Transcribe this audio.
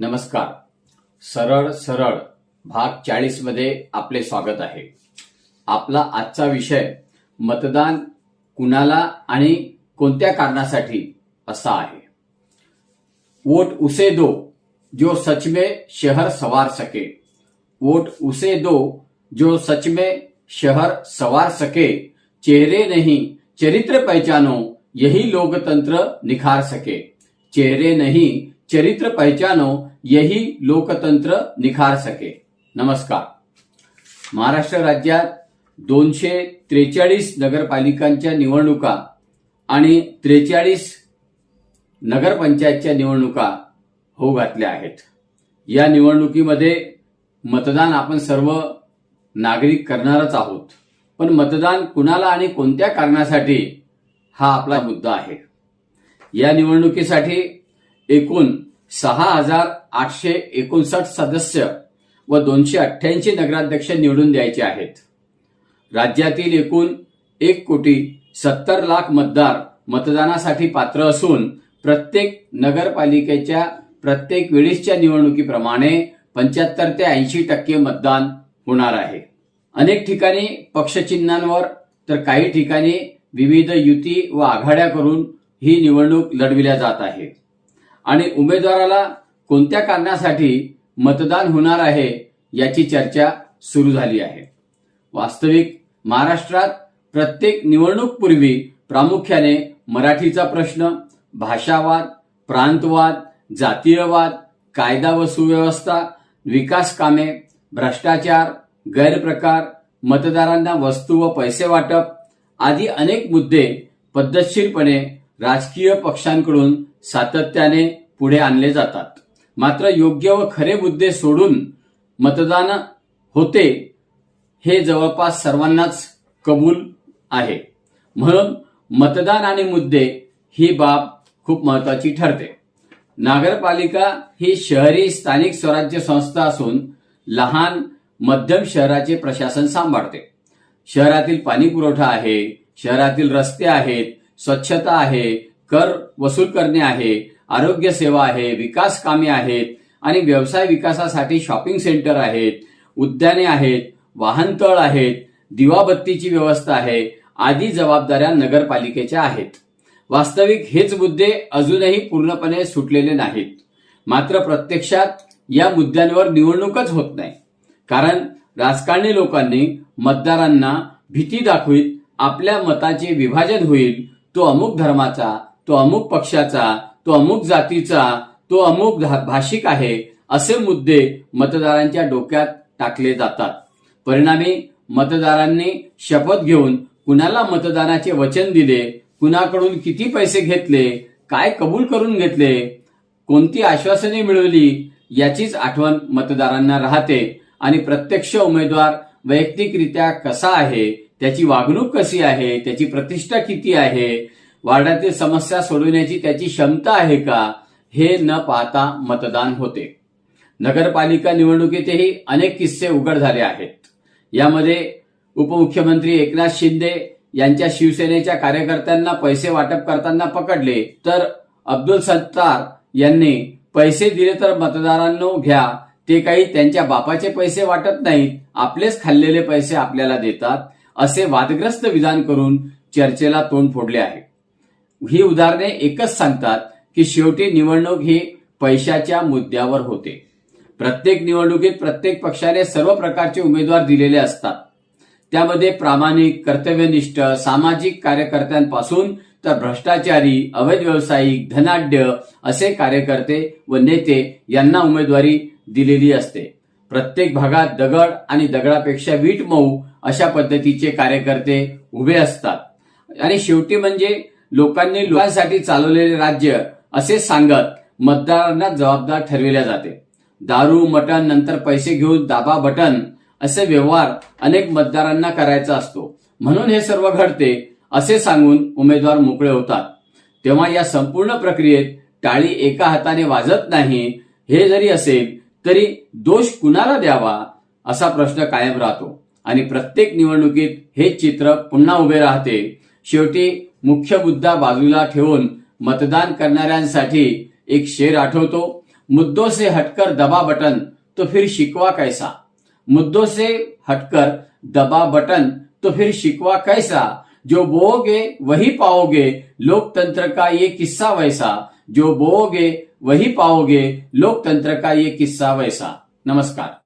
नमस्कार. सरळ सरळ भाग चाळीसमध्ये आपले स्वागत आहे. आपला आजचा विषय मतदान कुणाला आणि कोणत्या कारणासाठी असा आहे. वोट उसे दो जो सच में शहर सवार सके. वोट उसे दो जो सच में शहर सवार सके. चेहरे नहीं चरित्र पहचानो यही लोकतंत्र निखार सके. चेहरे नहीं चरित्र पहचानो यही लोकतंत्र निखार सके. नमस्कार. महाराष्ट्र राज्यात दोनशे त्रेचाळीस नगरपालिकांच्या निवडणुका आणि त्रेचाळीस नगरपंचायतच्या निवडणुका होऊ घातल्या आहेत. या निवडणुकीमध्ये मतदान आपण सर्व नागरिक करणारच आहोत. पण मतदान कुणाला आणि कोणत्या कारणासाठी हा आपला मुद्दा आहे. या निवडणुकीसाठी एकूण सहा हजार आठशे एकोणसाठ सदस्य व दोनशे अठ्ठ्याऐंशी नगराध्यक्ष निवडून द्यायचे आहेत. राज्यातील एकूण एक कोटी सत्तर लाख मतदार मतदानासाठी पात्र असून प्रत्येक नगरपालिकेच्या प्रत्येक वेळीसच्या निवडणुकीप्रमाणे पंच्याहत्तर ते ऐंशी टक्के मतदान होणार आहे. अनेक ठिकाणी पक्षचिन्हांवर तर काही ठिकाणी विविध युती व आघाड्या करून ही निवडणूक लढविल्या जात आहे आणि उमेदवाराला कोणत्या कारणासाठी मतदान होणार आहे याची चर्चा सुरू झाली आहे. वास्तविक महाराष्ट्रात प्रत्येक निवडणूकपूर्वी प्रामुख्याने मराठीचा प्रश्न भाषावाद प्रांतवाद जातीयवाद कायदा व सुव्यवस्था विकास कामे भ्रष्टाचार गैरप्रकार मतदारांना वस्तू व पैसे वाटप आदी अनेक मुद्दे पद्धतशीरपणे राजकीय पक्षांकडून सातत्याने पुढे आणले जातात. मात्र योग्य व खरे मुद्दे सोडून मतदान होते हे जवळपास सर्वांनाच कबूल आहे. म्हणून मतदान आणि मुद्दे ही बाब खूप महत्वाची ठरते. नगरपालिका ही शहरी स्थानिक स्वराज्य संस्था असून लहान मध्यम शहराचे प्रशासन सांभाळते. शहरातील पाणी पुरवठा आहे शहरातील रस्ते आहेत स्वच्छता आहे कर वसूल करणे आहे आरोग्य सेवा आहे विकास कामे आहेत आणि व्यवसाय विकासासाठी शॉपिंग सेंटर आहेत उद्याने आहेत वाहनतळ आहेत दिवाबत्तीची व्यवस्था आहे आदी जबाबदाऱ्या नगरपालिकेच्या आहेत. वास्तविक हेच मुद्दे अजूनही पूर्णपणे सुटलेले नाहीत. मात्र प्रत्यक्षात या मुद्द्यांवर निवडणूकच होत नाही. कारण राजकारणी लोकांनी मतदारांना भीती दाखवीत आपल्या मताचे विभाजन होईल तो अमुक धर्माचा तो अमुक पक्षाचा तो अमुक जातीचा तो अमुक भाषिक आहे असे मुद्दे मतदारांच्या डोक्यात टाकले जातात. परिणामी मतदारांनी शपथ घेऊन कुणाला मतदानाचे वचन दिले कुणाकडून किती पैसे घेतले काय कबूल करून घेतले कोणती आश्वासने मिळवली याचीच आठवण मतदारांना राहते. आणि प्रत्यक्ष उमेदवार वैयक्तिकरित्या कसा आहे त्याची वागणूक कशी आहे? त्याची प्रतिष्ठा किती आहे? वार्डातील समस्या सोडविण्याची त्याची क्षमता आहे का? हे न पाहता मतदान होते. नगरपालिका निवडणुकीतही अनेक किस्से उघड झाले आहेत. यामध्ये उपमुख्यमंत्री एकनाथ शिंदे यांच्या शिवसेनेच्या कार्यकर्त्यांना पैसे वाटप करताना पकडले तर अब्दुल सत्तार यांनी पैसे दिले तर मतदारांनो घ्या ते काही त्यांच्या बापाचे पैसे वाटत नाहीत. आपलेच खाल्लेले पैसे आपल्याला देतात. असे वादग्रस्त विधान करून चर्चेला तोंड फोडले आहे. ही उदाहरणे एकच सांगतात की शेवटी निवडणूक ही पैशाच्या मुद्द्यावर होते. प्रत्येक निवडणुकीत प्रत्येक पक्षाने सर्व प्रकारचे उमेदवार दिलेले असतात. त्यामध्ये प्रामाणिक कर्तव्यनिष्ठ सामाजिक कार्यकर्त्यांपासून तर भ्रष्टाचारी अवैध व्यावसायिक धनाढ्य असे कार्यकर्ते व नेते यांना उमेदवारी दिलेली असते. प्रत्येक भागात दगड आणि दगडापेक्षा वीट मऊ अशा पद्धतीचे कार्यकर्ते उभे असतात. आणि शेवटी म्हणजे लोकांनी लोकांसाठी चालवलेले राज्य असे सांगत मतदारांना जबाबदार ठरविल्या जाते. दारू मटण नंतर पैसे घेऊन दाबा बटन असे व्यवहार अनेक मतदारांना करायचा असतो. म्हणून हे सर्व घडते असे सांगून उमेदवार मोकळे होतात. तेव्हा या संपूर्ण प्रक्रियेत टाळी एका हाताने वाजत नाही हे जरी असेल तरी दोष कुणाला द्यावा असा प्रश्न कायम राहतो. आणि प्रत्येक निवडणुकीत हे चित्र पुन्हा उभे राहते. शेवटी मुख्य मुद्दा बाजूला ठेवून मतदान करणाऱ्यांसाठी एक शेर आठवतो. मुद्दों से हटकर दबा बटन तो फिर शिकवा कैसा? मुद्दों से हटकर दबा बटन तो फिर शिकवा कैसा? जो बोओगे वही पाओगे लोकतंत्र का ये किस्सा वैसा। जो बोओगे वही पाओगे। लोकतंत्र का ये किस्सा वैसा। नमस्कार।